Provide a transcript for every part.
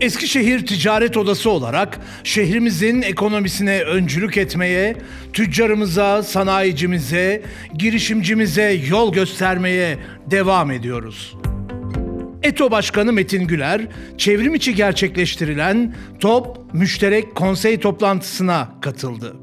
Eskişehir Ticaret Odası olarak şehrimizin ekonomisine öncülük etmeye, tüccarımıza, sanayicimize, girişimcimize yol göstermeye devam ediyoruz. ETO Başkanı Metin Güler, çevrim içi gerçekleştirilen TOP Müşterek Konsey toplantısına katıldı.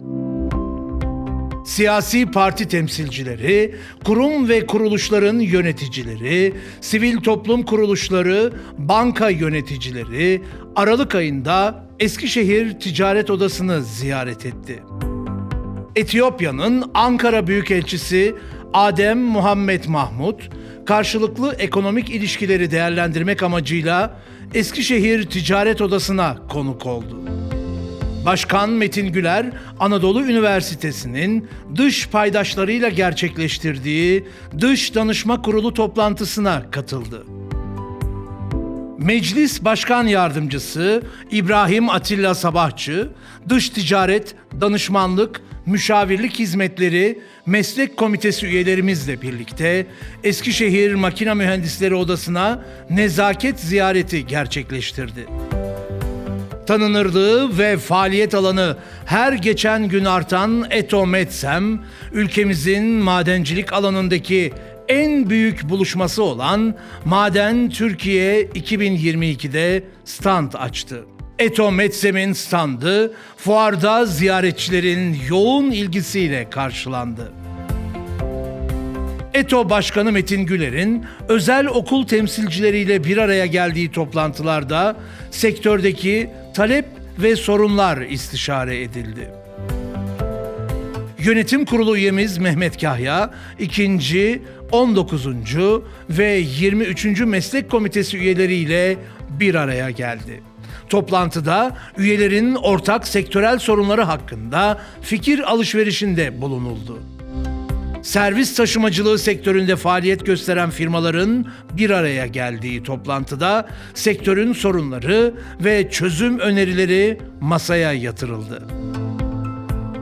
Siyasi parti temsilcileri, kurum ve kuruluşların yöneticileri, sivil toplum kuruluşları, banka yöneticileri Aralık ayında Eskişehir Ticaret Odası'nı ziyaret etti. Etiyopya'nın Ankara Büyükelçisi Adem Muhammed Mahmut, karşılıklı ekonomik ilişkileri değerlendirmek amacıyla Eskişehir Ticaret Odası'na konuk oldu. Başkan Metin Güler, Anadolu Üniversitesi'nin dış paydaşlarıyla gerçekleştirdiği Dış Danışma Kurulu toplantısına katıldı. Meclis Başkan Yardımcısı İbrahim Atilla Sabahçı, Dış Ticaret, Danışmanlık, Müşavirlik Hizmetleri Meslek Komitesi üyelerimizle birlikte Eskişehir Makina Mühendisleri Odası'na nezaket ziyareti gerçekleştirdi tanınırlığı ve faaliyet alanı her geçen gün artan Etometsem, ülkemizin madencilik alanındaki en büyük buluşması olan Maden Türkiye 2022'de stand açtı. Etometsem'in standı fuarda ziyaretçilerin yoğun ilgisiyle karşılandı. ETO Başkanı Metin Güler'in özel okul temsilcileriyle bir araya geldiği toplantılarda sektördeki talep ve sorunlar istişare edildi. Yönetim Kurulu üyemiz Mehmet Kahya, 2. 19. ve 23. Meslek Komitesi üyeleriyle bir araya geldi. Toplantıda üyelerin ortak sektörel sorunları hakkında fikir alışverişinde bulunuldu servis taşımacılığı sektöründe faaliyet gösteren firmaların bir araya geldiği toplantıda sektörün sorunları ve çözüm önerileri masaya yatırıldı.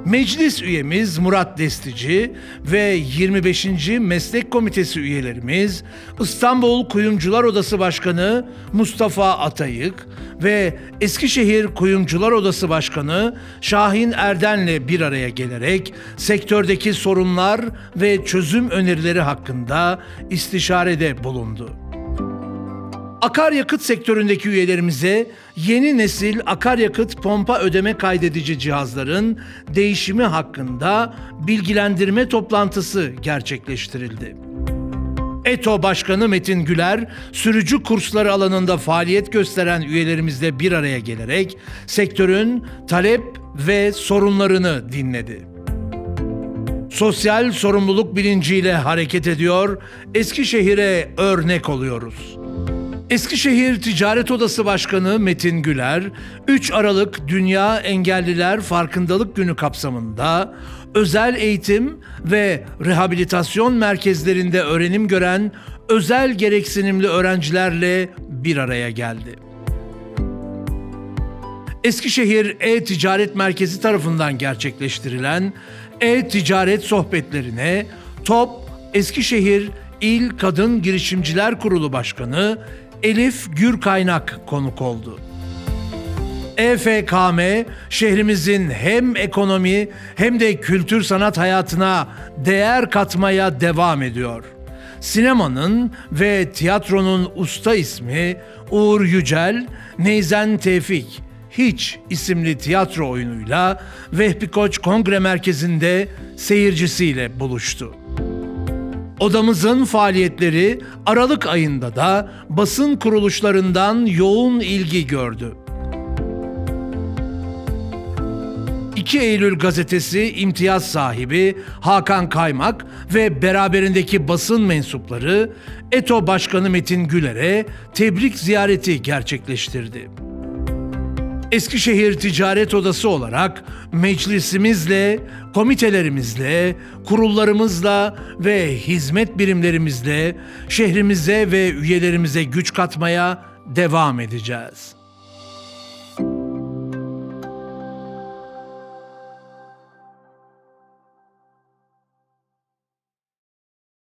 Meclis üyemiz Murat Destici ve 25. Meslek Komitesi üyelerimiz İstanbul Kuyumcular Odası Başkanı Mustafa Atayık ve Eskişehir Kuyumcular Odası Başkanı Şahin Erden'le bir araya gelerek sektördeki sorunlar ve çözüm önerileri hakkında istişarede bulundu akaryakıt sektöründeki üyelerimize yeni nesil akaryakıt pompa ödeme kaydedici cihazların değişimi hakkında bilgilendirme toplantısı gerçekleştirildi. ETO Başkanı Metin Güler, sürücü kursları alanında faaliyet gösteren üyelerimizle bir araya gelerek sektörün talep ve sorunlarını dinledi. Sosyal sorumluluk bilinciyle hareket ediyor, Eskişehir'e örnek oluyoruz. Eskişehir Ticaret Odası Başkanı Metin Güler, 3 Aralık Dünya Engelliler Farkındalık Günü kapsamında özel eğitim ve rehabilitasyon merkezlerinde öğrenim gören özel gereksinimli öğrencilerle bir araya geldi. Eskişehir E-Ticaret Merkezi tarafından gerçekleştirilen e-ticaret sohbetlerine TOP Eskişehir İl Kadın Girişimciler Kurulu Başkanı Elif Gürkaynak konuk oldu. EFKM şehrimizin hem ekonomi hem de kültür sanat hayatına değer katmaya devam ediyor. Sinemanın ve tiyatronun usta ismi Uğur Yücel, Neyzen Tevfik, Hiç isimli tiyatro oyunuyla Vehbi Koç Kongre Merkezi'nde seyircisiyle buluştu. Odamızın faaliyetleri Aralık ayında da basın kuruluşlarından yoğun ilgi gördü. 2 Eylül gazetesi imtiyaz sahibi Hakan Kaymak ve beraberindeki basın mensupları ETO Başkanı Metin Güler'e tebrik ziyareti gerçekleştirdi. Eskişehir Ticaret Odası olarak meclisimizle, komitelerimizle, kurullarımızla ve hizmet birimlerimizle şehrimize ve üyelerimize güç katmaya devam edeceğiz.